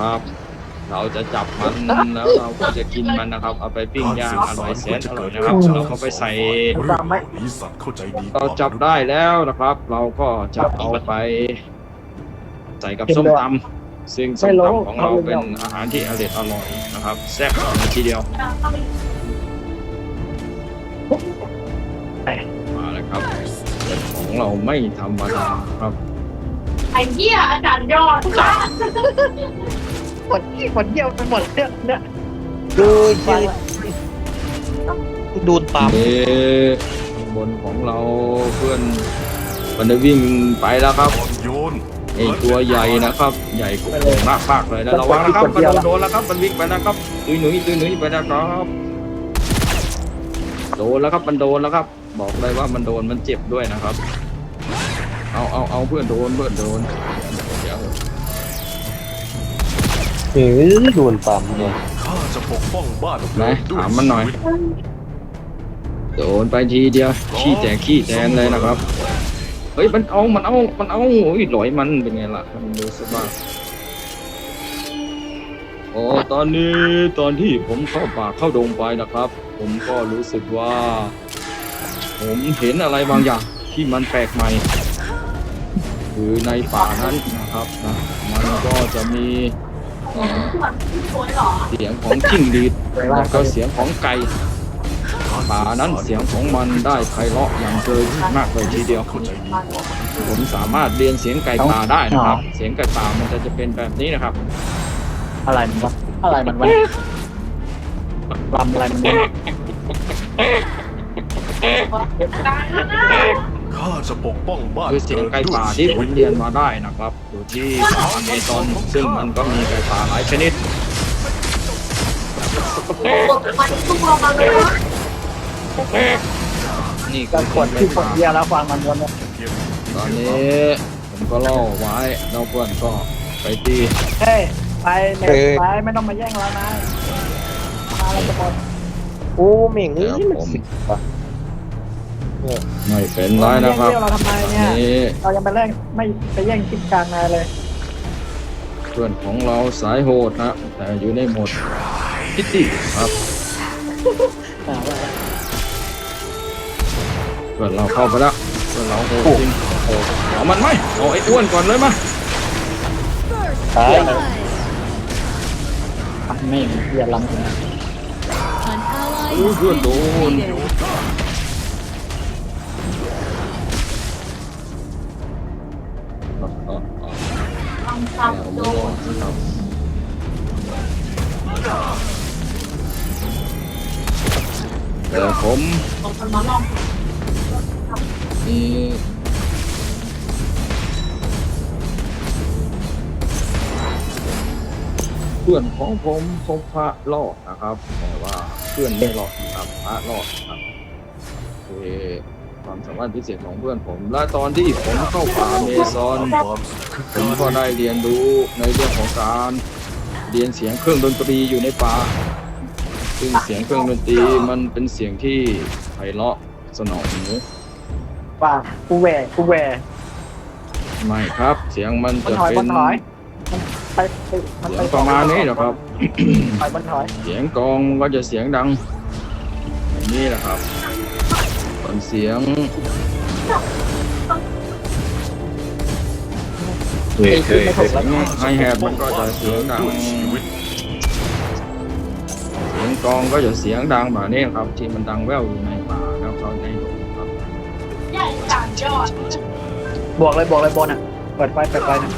นะครับ เราจะจับมันแล้วเราก็จะกินมันนะครับ เอาไปปิ้งย่างอร่อยแสนอร่อยนะครับเราก็ไปใส่เรื่องนี้สัตว์เข้าใจดีเราจับได้แล้วนะครับ เราก็จะเอาไป ใส่กับส้มตำซึ่งส้มตำของเราเป็นอาหารที่อร่อยอร่อยนะครับแซ่บเลยทีเดียวมาแล้วครับแต่ของเราไม่ธรรมดาครับ ไอ้เหี้ยอาจารย์ยอด หมดที่หมดเยี่ยวไปหมดเนี่ยเนี่ยดูยืนดูนปั๊มเอ๊ะข้างบนของเราเพื่อนมันได้วิ่งไปแล้วครับอ่อนโยนไอตัวใหญ่นะครับ ใหญ่กว่ามากมากๆเลยนะระวังนะครับมันโดนแล้วครับมันวิ่งไปแล้วครับตุยหนุ่ยตุยหนุ่ยไปแล้วครับโดนแล้วครับมันโดนแล้วครับ บอกเลยว่ามันโดนมันเจ็บด้วยนะครับ เอาเอาเอาเพื่อนโดนเพื่อนโดน เออดูนปั๊มเนี่ยข้าจะปกป้องบ้านของไหนเธอด้วยถามมันหน่อย ชีวิตโดนไปทีเดียวขี้แตกขี้แตนเลยนะครับเฮ้ยมันเอามันเอามันเอาโอ้ยหลอยมันเป็นไงล่ะมันดูสบ้างโอ้ตอนนี้ตอนที่ผมเข้าป่าเข้าดงไปนะครับ ผมก็รู้สึกว่า ผมเห็นอะไรบางอย่างที่มันแปลกใหม่ คือในป่านั้นนะครับนะมันก็จะมี เอ่อส่วนที่สวยหรอเสียงของจิ้งหรีดแล้วก็เสียงของไก่ป่านั้นเสียงของมันได้ไพเราะอย่างเกินมากเลยทีเดียวเข้าใจดีกว่ามันผมสามารถเรียนเสียงไก่ป่าได้นะครับ เสียงไก่ป่ามันจะจะเป็นแบบนี้นะครับ อะไรมันวะอะไรมันวะลำอะไรมันวะตายแล้วนะ ข้าจะปกป้องบ้านคือเสียงไก่ป่าที่ผมเรียนมาได้นะครับ อยู่ที่ป่าอเมซอนซึ่งมันก็มีไก่ป่าหลายชนิดโอ้โหมันตัวมาเลยนะนี่ก็คือขเสีวยดงไก่ที่ขวดป่าเบียร์แล้วฟังมันวนเนี่ยเพียงตอนนี้ผมก็ล่อไว้แล้วเพื่อนก็ไปตีเฮ้ยไปเน็ตไปไม่ต้องมาแย่งเรานะมาเราจะหมดโอ้เหม่งนี่มันสิบว่ะ ไม่เป็นไรนะครับแย่งเรื่องเราทำไมเนี่ยนี่เรายังไปแย่งไม่ไปแย่งทิศกลางนายเลย เพื่อนของเราสายโหดนะแต่อยู่ในโหมดพิตตี้ครับอ่าว่าเพื่อนเราเข้าไปแล้วเพื่อนเราโหดจริงโหดเอามันไหมเอาไอ้อ้วนก่อนเลยมาตายอะไม่เบียร์ลำถึง An ally อู้ has เพื่อน been โดน ทำแนซ้ำวโดไม่รอผมมันมาลองมีเพื่อนของผมพบพระรอดนะครับ แต่ว่าเพื่อนไม่รอดนะครับพระรอดครับคือค วามสามารถพิเศษของเพื่อนผม และตอนที่ผมเข้าป่าเมซอนความสุขคือผมการก็ได้เรียนรู้ในเรื่องของการเรียนเสียงเครื่องดนตรีอยู่ในป่าซึ่งเสียงเครื่องดนตรีมันเป็นเสียงที่ไพเราะสนองหูว่ากูแหวกกูแหวกไม่ครับ เสียงมันมันจะถอยเป็มันนถอยมันไปไปมันเสีไปยงประมาณนี้แหละครับ ถอยมันถอย เสียงกลองก็จะเสียงดังอย่างนี้แหละครับ ส่วนเสียงเฮ้ยเฮ้ยไม่ถูกเสียงไฮแฮทมันก็จะเสียงดังด้วยชีวิตเสียงกลองก็จะเสียงดังแบบนี้ครับ ที่มันดังแว่วอยู่ในป่าแล้วเขาในดงครับใหญ่อาจารย์ยอดบวกเลยบวกเลยบนอะเปิดไฟเปิดไฟนะ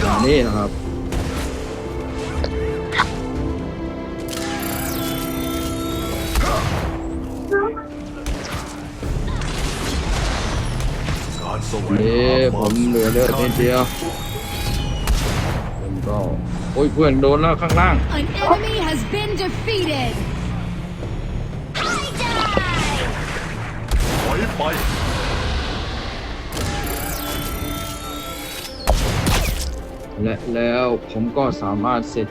แบบนี้นะครับาผความมสุขเหลือเลือดนิดเดียวผมก็โอ้ยเพื่อนโดนแล้วข้างล่าง An enemy has been defeated. ถอยไปและแล้วผมก็สามารถเสร็จ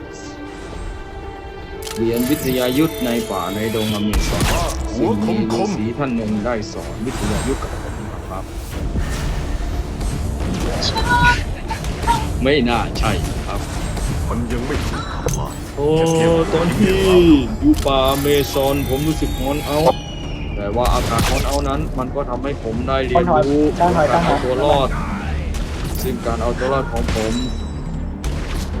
เรียนวิทยายุทธในป่าในดงอเมซอนซึ่งมีฤาษีท่านหนึ่งได้สอนวิทยายุทธกับ ไม่น่าใช่ครับ มันยังไม่ถูกทำลายโอ้ตอนที่อยู่ป่าเมซอนผมรู้สึกฮอนเอา แต่ว่าอากาศฮอนเอานั้น มันก็ทำให้ผมได้เรียนรู้การเอาตัวรอด ซึ่งการเอาตัวรอดของผม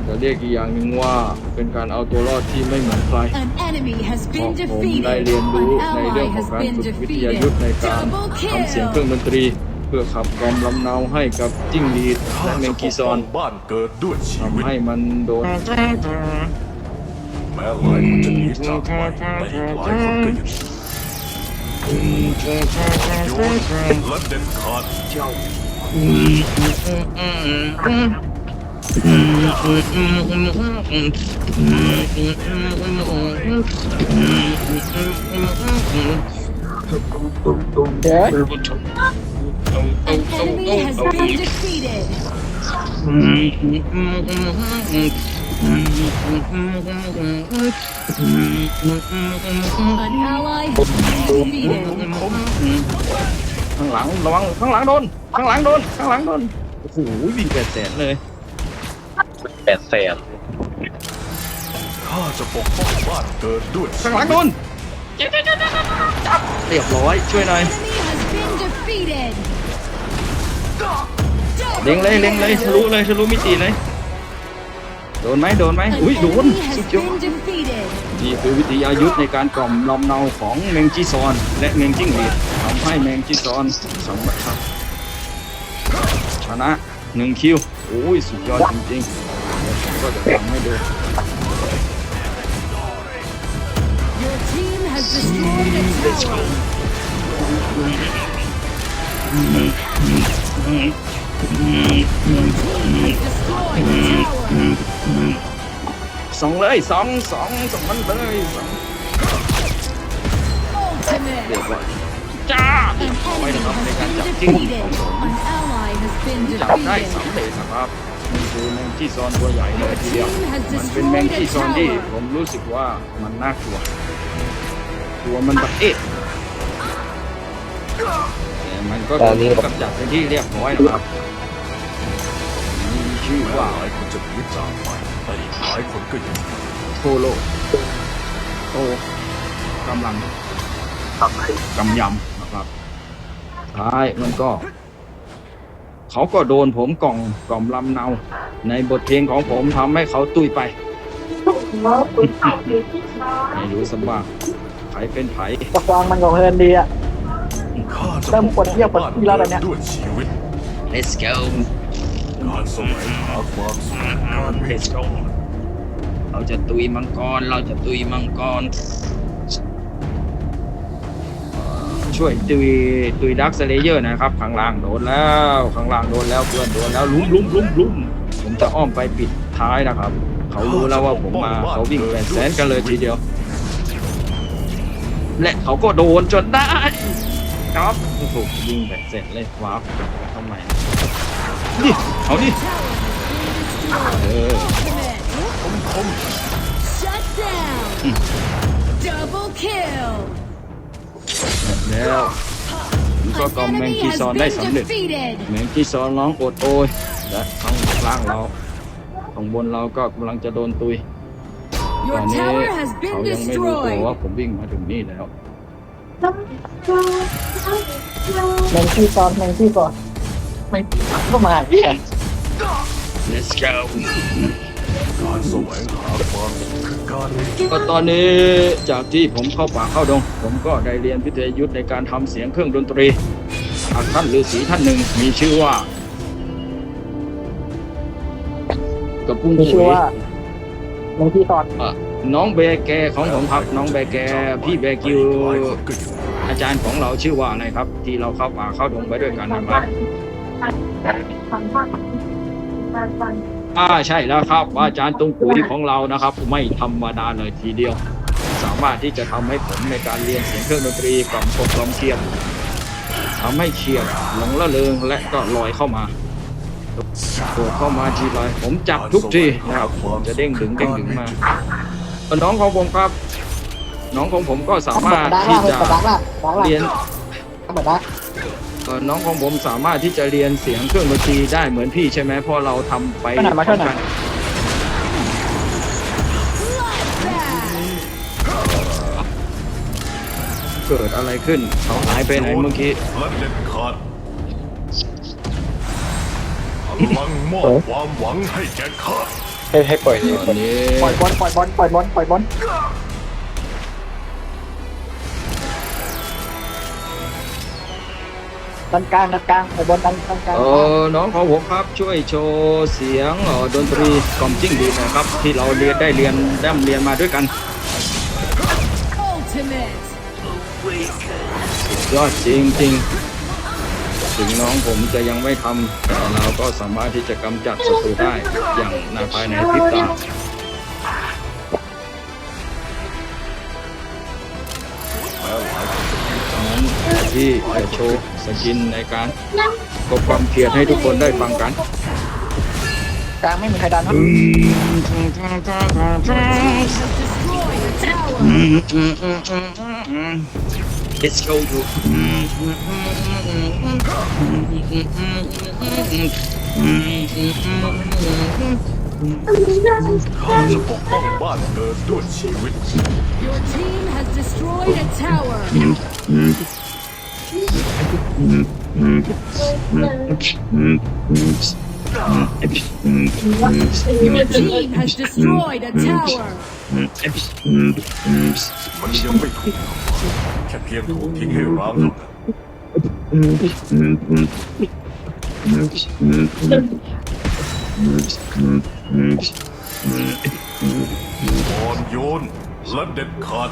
จะเรียกอีกอย่างหนึ่งว่าเป็นการเอาตัวรอดที่ไม่เหมือนใคร An enemy has เพราะ been ผมได้ defeated. เรียนรู้ An ในเรื่อง ally ของ has การ been ฝึกวิทยายุท defeated. ธ์ในการ Double ทำเสียงเครื่อง kill. ดนตรี เพื่อขับกล่อมลำเนาให้กับจิ้งหรีดข้าและแมจะงปกีกซอป้อนงบ้านเกิดด้วยชีวิตทำให้มันโดนแม้หลายคนจะหนีจากไปแต่อีกหลายคนก็ยังโยนและเด็ดขาดเจ้าเดี๋ยว An enemy has been defeated. An ally has been defeated. ข้างหลังระวังข้างหลังโดนข้างหลังโดนข้างหลังโดนโอ้โหวิ่งแปดแสนเลยแปดแสนข้าจะปกป้องบ้านเกิดด้วยชีข้างหลังวิโดตนจับเรียบร้อยช่วยหน่อย Enemy เล็งเลยเล็งเลยทะลุเลยทะลุมิติเลย โดนไหมโดนไหม An อุ้ยโดน enemy สุ has ดยอด been defeated. นี่คือวิทยายุทธในการกล่อมลำเนาของแมงจีซอน และแมงจิ้งหรีดทำให้แมงจีซอนสำเร็จครับชนะหนึ่งคิวโอ้ยสุดยอดจริงๆเดี๋ยวผมก็จะทำให้ดู Your team has destroyed a tower. สองเลยสองสองสองมันเลยสองเรียบร้อยจ้าไว้นะครับในการจับจิ้งหรีด defeated. ของผมจับได้ defeated. สำเร็จนะครับนี่คือแมงจีซอนตัวใหญ่เลยทีเดียว มันเป็นแมง destroyed จี a ซอนที่ผมรู้สึกว่ามันน่ากลัว ตัวมันแบบเอ๊ะ มันก็ถูกกำจัดเป็นที่เรียบร้อยนะครับมีชื่อว่าหลายคนจะหนีจากไปแต่อีกหลายคนก็ยังโทโลโตกำลังกำยำนะครับท้ายมันก็ เขาก็โดนผมกล่องกล่อมลำเนา ในบทเพลงของผมทำให้เขาตุยไปไม่รู้สบ้างไผเป็นไผตะควางมันของเฮินดีอะ ข้าจะเริ่มปกปวดเยี่ยวปวดบ้านขี้แล้วตอนเนี้ย ด้วยชีวิต Let's go การแสวงหาความสุขการ Let's go เราจะตุยมังกร เราจะตุยมังกรเอ่อช่วยตุยตุยดักสเลเยอร์นะครับ ข้างล่างโดนแล้วข้างล่างโดนแล้วเพื่อนโดนแล้วลุ้มลุ้มลุ้มลุ้มผมจะอ้อมไปปิดท้ายนะครับ เขารู้แล้วว่าผมมาเขาวิ่งแปดแสนกันเลยทีเดียว และเขาก็โดนจนได้ ครับโอ้โหยิงแปดแสนเลยว้าวทำไมนี่เอาดิเออ Ultimate. Shut down. Double kill. แล้วผมก็ An กล่อมแมง enemy กี has ซอนได้ been สำเร็จ defeated. แมงกีซอนร้องโอดโอยและข้างล่างเราข้างบนเราก็กำลังจะโดนตุยต Your อนนี้ tower has เขา been ยังไม่รู้ตัวว่า destroyed. ผมวิ่งมาถึงนี่แล้ว แมงที่ซอนแมงที่ซอนไม่ก็มาเหี้ย Let's go การแสวงหาความสุขคือการมีก็ตอนนี้จากที่ผมเข้าป่าเข้าดง ผมก็ได้เรียนวิทยายุทธในการทำเสียงเครื่องดนตรีจากท่านฤาษีท่านหนึ่งมีชื่อว่ากระปุ้งมีชื่อปุ๋ยว่าแมงที่ซอน อะ น้องแบแกของผมครับน้องแบแกพี่แบกิวอาจารย์ของเราชื่อว่าอะไรครับ ที่เราเข้าป่าเข้าดงไปด้วยกันนะครับอ่าใช่แล้วครับอาจารย์ตรงปุ๋ยของเรานะครับ ไม่ธรรมดาเลยทีเดียว สามารถที่จะทำให้ผมในการเรียนเสียงเครื่องดนตรีกล่อมกบกล่อมเคียนทำให้เคียนหลงละเลงและก็ลอยเข้ามาตัวเข้ามาทีไรผมจับทุกทีนะครับผมจะเด้งดึงเด้งดึงมา น้องของผมครับ น้องของผมก็สามารถดักที่ล่ะจะดักล่ะดักล่ะเรียนเหมือนดักเอ่อน้องของผมสามารถที่จะเรียนเสียงเครื่องดนตรีได้เหมือนพี่ใช่ไหมเพราะเราทำไปช่วยหน่อยมาช่วยหน่อยเกิดอะไรขึ้นเขาหายไปไหนเมื่อกี้และเด็ดขาดพลังมอบความหวังให้แก่ข้า ให้ให้ปล่อยเลยตอนนี้ปล่อยบอลปล่อยบอลปล่อยบอลปล่อยบอลด้านกลางด้านกลางปล่อยบอลด้านด้านกลางเออน้องของผมครับช่วยโชว์เสียงเอ่อดนตรีกล่อมจิ้งดีหนะครับ ที่เราเรียนได้เรียนได้เรียนมาด้วยกัน Ultimate. ยอดจริงจริงๆ ถึงน้องผมจะยังไม่ทำแต่เราก็สามารถที่จะกำจัดศัตรูได้อย่างในภายในพริบตาดังนั้นที่จะโชว์สกินในการกบความเกลียดให้ทุกคนได้ฟังกันกลางไม่มีใครดันนะ Has destroyed a tower. Let's go to ข้าจะปกป้องบ้านเกิดด้วยชีวิต Your team has destroyed a tower. Your team has destroyed a tower. มันยังไม่ถูกแค่เพียงถูกทิ้งให้ร้างอ่อนโยนและเด็ดขาด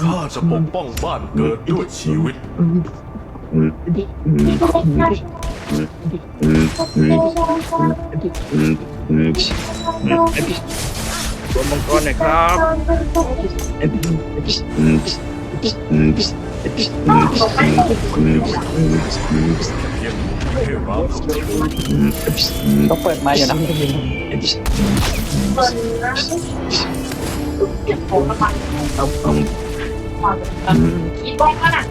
ข้าจะปกป้องบ้านเกิดด้วยชีวิต ตัวมังกรหน่อยครับเพียงถูกทิ้งให้ร้างนั้นต้องเปิดไมาอยู่นะอีบ้องน่ะ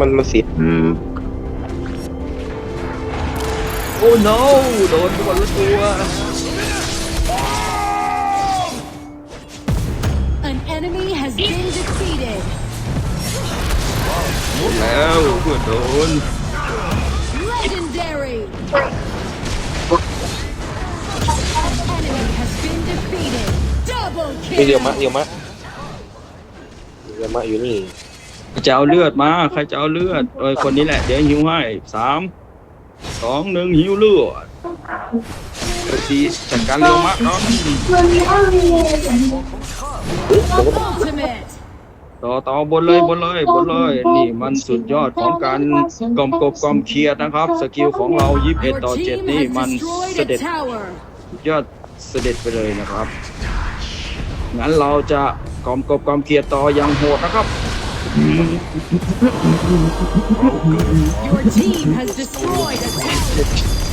มันมันเสีย โอ้ no โดนคนละตัว An enemy has been defeated. หมดแล้วเพื่อนโดน Legendary. An enemy has been defeated. Double มีเดียวมะ kill. เดียวมะเดียวมะอยู่นี่ จะเอาเลือดมา ใครจะเอาเลือดเอ้ยคนนี้แหละ เดี๋ยวหิวให้สามสองหนึ่งหิวเลือดเดี๋ยวทีจัดการเร็วมากเนาะ Ultimate. ต่อต่อบนเลยบนเลยบนเลย นี่มันสุดยอดของการกลมกบกลมเคลียร์นะครับ สกิลของเรา21 Your ต่อ team 7 นี่ has มันเส destroyed ด็ a จ tower. ยอดเสด็จไปเลยนะครับ งั้นเราจะกลมกบกลมเคลียร์ต่ออย่างโหดนะครับ Your team has destroyed a.